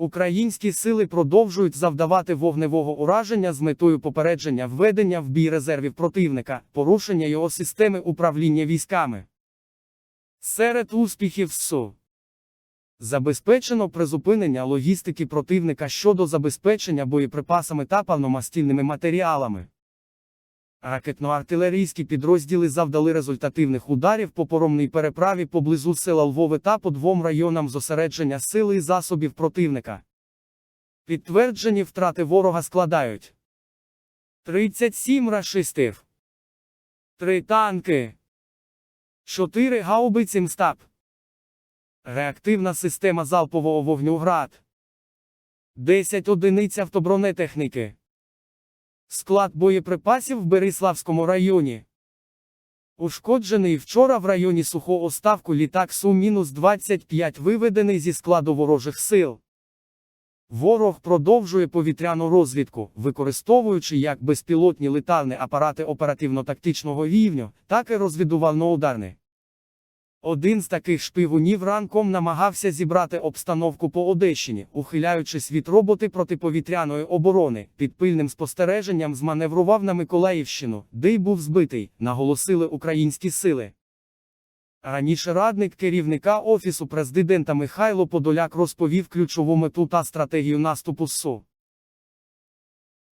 Українські сили продовжують завдавати вогневого ураження з метою попередження введення в бій резервів противника, порушення його системи управління військами. Серед успіхів СУ забезпечено призупинення логістики противника щодо забезпечення боєприпасами та павномастільними матеріалами. Ракетно-артилерійські підрозділи завдали результативних ударів по поромній переправі поблизу села Львове та по двом районам зосередження сили і засобів противника. Підтверджені втрати ворога складають 37 рашистів, 3 танки, 4 гаубиці МСТАП, реактивна система залпового вогню ГРАД, 10 одиниць автобронетехніки. Склад боєприпасів в Бериславському районі. Ушкоджений вчора в районі Сухого Ставку літак Су-25 виведений зі складу ворожих сил. Ворог продовжує повітряну розвідку, використовуючи як безпілотні летальні апарати оперативно-тактичного рівню, так і розвідувально-ударні. Один з таких шпигунів ранком намагався зібрати обстановку по Одещині, ухиляючись від роботи протиповітряної оборони, під пильним спостереженням зманеврував на Миколаївщину, де й був збитий, наголосили українські сили. Раніше радник керівника Офісу президента Михайло Подоляк розповів ключову мету та стратегію наступу СУ.